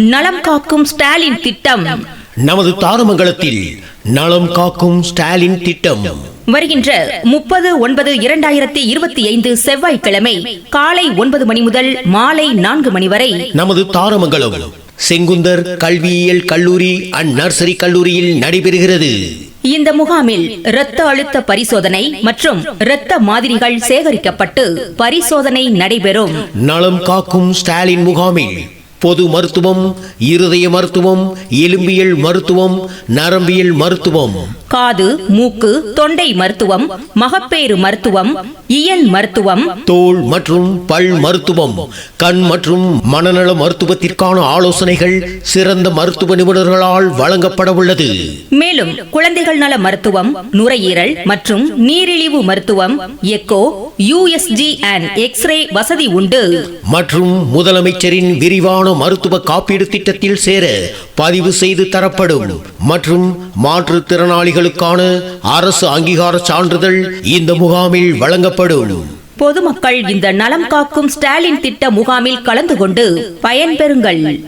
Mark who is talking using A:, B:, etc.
A: நலம் காக்கும் ஸ்டாலின் திட்டம்.
B: நமது தாரமங்கலத்தில் நலம் காக்கும் ஸ்டாலின் திட்டம்.
A: வருகின்ற முப்பது ஒன்பது இரண்டாயிரத்தி இருபத்தி ஐந்து செவ்வாய்க்கிழமை காலை ஒன்பது மணி முதல் மாலை நான்கு மணி வரை.
B: நமது தாரமங்கலம் செங்குந்தர் கல்வியியல் கல்லூரி அண்ட் நர்சரி கல்லூரியில் நடைபெறுகிறது.
A: இந்த முகாமில் இரத்த அழுத்த பரிசோதனை மற்றும் இரத்த மாதிரிகள் சேகரிக்கப்பட்டு பரிசோதனை நடைபெறும்.
B: நலம் காக்கும் ஸ்டாலின் முகாமில் பொது மருத்துவம் இருதய மருத்துவம் எலும்பியல் மருத்துவம் நரம்பியல் மருத்துவம்.
A: காது மூக்கு தொண்டை மருத்துவம் மகப்பேறு மருத்துவம் இயல் மருத்துவம்.
B: தோல் மற்றும் பல் மருத்துவம். கண் மற்றும் மனநல மருத்துவத்திற்கான ஆலோசனைகள் சிறந்த மருத்துவ நிபுணர்களால் வழங்கப்பட உள்ளது.
A: மேலும் குழந்தைகள் நல மருத்துவம் நுரையீரல் மற்றும் நீரிழிவு மருத்துவம் எக்கோ யூஎஸ்ஜி அண்ட் எக்ஸ்ரே வசதி உண்டு.
B: மற்றும் முதலமைச்சரின் விரிவான மருத்துவ காப்பீடு திட்டத்தில் சேர பதிவு செய்து தரப்படும். மற்றும் மாற்றுத்திறனாளிகளுக்கான அரசு அங்கீகார சான்றிதழ் இந்த முகாமில் வழங்கப்படும்.
A: பொதுமக்கள் இந்த நலம் காக்கும் ஸ்டாலின் திட்ட முகாமில் கலந்து கொண்டு பயன்பெறுங்கள்.